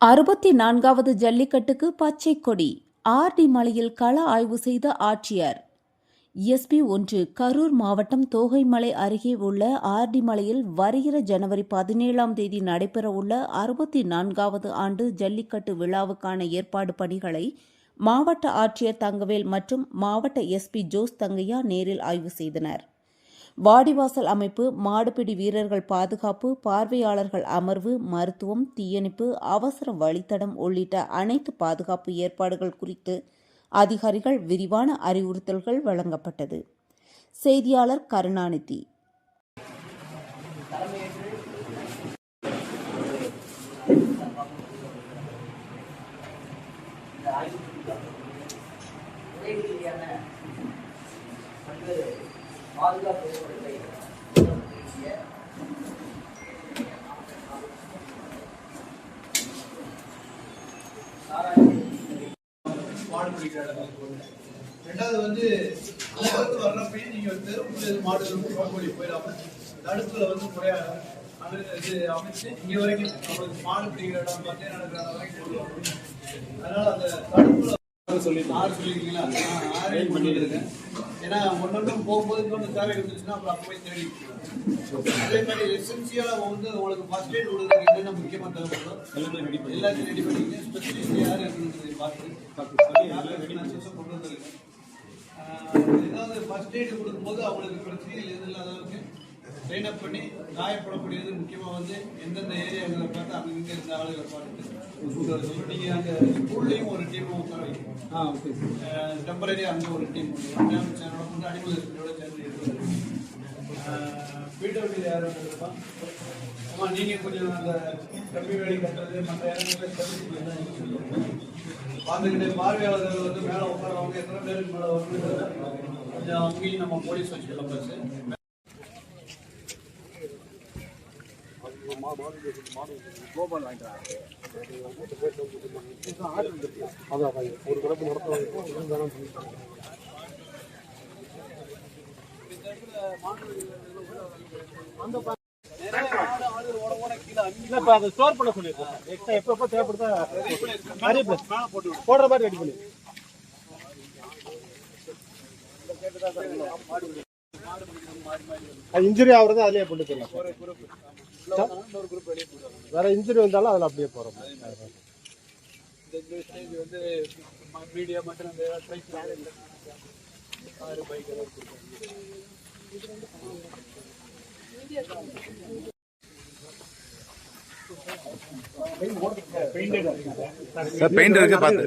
அறுபத்தி நான்காவது ஜல்லிக்கட்டுக்கு பச்சை கொடி ஆர்டி மலையில் கள ஆய்வு செய்த ஆட்சியர். எஸ்பி ஒன்று கரூர் மாவட்டம் தோகைமலை அருகே உள்ள ஆர்டி மலையில் வருகிற ஜனவரி பதினேழாம் தேதி நடைபெறவுள்ள அறுபத்தி நான்காவது ஆண்டு ஜல்லிக்கட்டு விழாவுக்கான ஏற்பாடு பணிகளை மாவட்ட ஆட்சியர் தங்கவேல் மற்றும் மாவட்ட எஸ்பி ஜோஸ் தங்கையா நேரில் ஆய்வு செய்தனர். வாடிவாசல் அமைப்பு மாடுபிடி வீரர்கள் பாதுகாப்பு பார்வையாளர்கள் அமர்வு மருத்துவம் தீயணைப்பு அவசர வழித்தடம் உள்ளிட்ட அனைத்து பாதுகாப்பு ஏற்பாடுகள் குறித்து அதிகாரிகள் விரிவான அறிவுறுத்தல்கள் வழங்கப்பட்டது. செய்தியாளர் கருணாநிதி. பல்வேறு பாதுகாப்பு போகுது. ரெண்டாவது வந்து அங்கிருந்து வர்றப்பயும் நீங்க தெருவுக்குள்ள மாடு ரோக்கோடி போயிடாம தடுப்புல வந்து முறையா இது அமைச்சு இங்க வரைக்கும் நம்மளுக்கு மாடு பிடிக்கிற இடம் பந்தயம் நடக்கிற வரைக்கும் வரணும். அதனால அந்த தடுப்புல ஆறு சொல்லிருக்கீங்களா ஆ, ஆறையும் பண்ணிருக்கேன் ஏன்னா ஒன்னொன்னும் போகும்போது இன்னொன்று தேவை இருந்துச்சுன்னா அப்புறம் அப்ப போய் தேடி அதே மாதிரி எசென்சியலா வந்து உங்களுக்கு ஃபர்ஸ்ட் எய்ட் கொடுக்குறதுக்கு என்னென்ன முக்கியமா தேவைப்படுதோ எல்லாத்தையும் ரெடி பண்ணிங்க ஸ்பெஷலிஸ்ட் யார் இருக்குன்னு பார்த்து கொண்டு வந்துருங்க ஏதாவது ஃபர்ஸ்ட் எய்ட் கொடுக்கும்போது அவங்களுக்கு பிரச்சனைகள் எது இல்லாத அளவுக்கு ட்ரெயின் அப் பண்ணி காயப்படக்கூடியது முக்கியமாக வந்து எந்தெந்த ஏரியாக்களை பார்த்து அங்கே இங்கே இருந்த ஆளுகளை பார்த்துட்டு நீங்கள் அந்த ஸ்கூல்லையும் ஒரு டீம் உட்கார வைக்கணும் டெம்பரரியாக அங்கே ஒரு டீம் சேனலோட வந்து அடிமலை ஹாஸ்பிட்டலோட சேர்ந்து இருக்கிறது பிடபிள்யூ யாரும் இருப்பா ஆமாம் நீங்கள் கொஞ்சம் அந்த கம்பி வேலை கட்டுறது மற்ற இடங்களில் பார்த்துக்கிட்டு பார்வையாளர்கள் வந்து மேலே உட்காரவங்க எத்தனை பேருக்கு மேலே வந்து கொஞ்சம் அங்கேயும் நம்ம போலீஸ் வச்சுக்கலாம் பஸ் இல்லப்பா அதை ஸ்டோர் பண்ண சொல்லிருக்கோம் எக்ஸ்ட்ரா எப்போ எப்போ தேவைப்படுதா நிறைய போடுற மாதிரி ரெடி பண்ணி அது இன்ஜுரி ஆகுறது அதுலயே கொண்டு போயிடலாம். வேற இன்ஜுரி வந்தாலும் அதில் அப்படியே போறோம். இந்த ஸ்டேஜ் வந்து மீடியா மற்றும் அந்த ட்ரைஸ் ஆறு பைக் எல்லாம் கொடுத்தாங்க சார் பெயிண்ட் இருக்கு பார்த்து